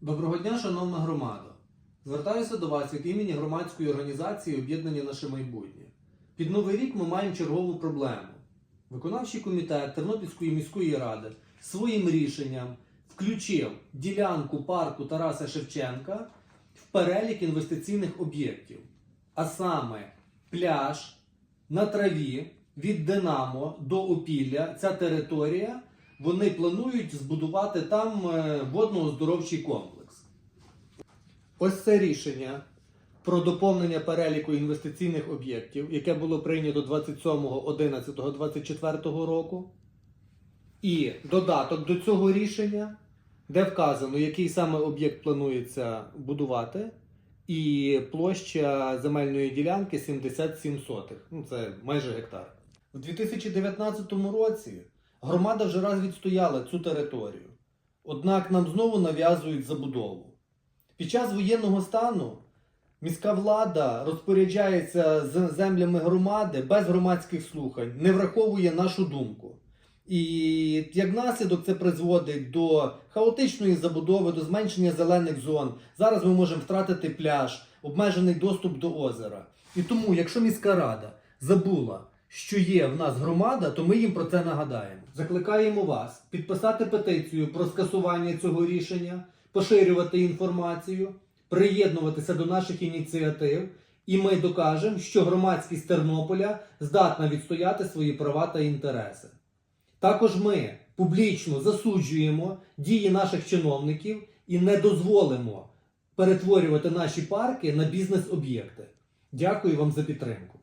Доброго дня, шановна громада. Звертаюся до вас від імені громадської організації Об'єднання Наше майбутнє. Під новий рік ми маємо чергову проблему. Виконавчий комітет Тернопільської міської ради своїм рішенням включив ділянку парку Тараса Шевченка в перелік інвестиційних об'єктів, а саме пляж на траві від Динамо до Опілля. Ця територія вони планують збудувати там е, водно-оздоровчий комплекс. Ось це рішення про доповнення переліку інвестиційних об'єктів, яке було прийнято 27.11.24 року. І додаток до цього рішення, де вказано, який саме об'єкт планується будувати, і площа земельної ділянки 77 сотих. Ну, це майже гектар. У 2019 році громада вже раз відстояла цю територію. Однак нам знову нав'язують забудову. Під час воєнного стану міська влада розпоряджається з землями громади без громадських слухань, не враховує нашу думку. І як наслідок це призводить до хаотичної забудови, до зменшення зелених зон. Зараз ми можемо втратити пляж, обмежений доступ до озера. І тому, якщо міська рада забула, що є в нас громада, то ми їм про це нагадаємо. Закликаємо вас підписати петицію про скасування цього рішення, поширювати інформацію, приєднуватися до наших ініціатив, і ми докажемо, що громадськість Тернополя здатна відстояти свої права та інтереси. Також ми публічно засуджуємо дії наших чиновників і не дозволимо перетворювати наші парки на бізнес-об'єкти. Дякую вам за підтримку.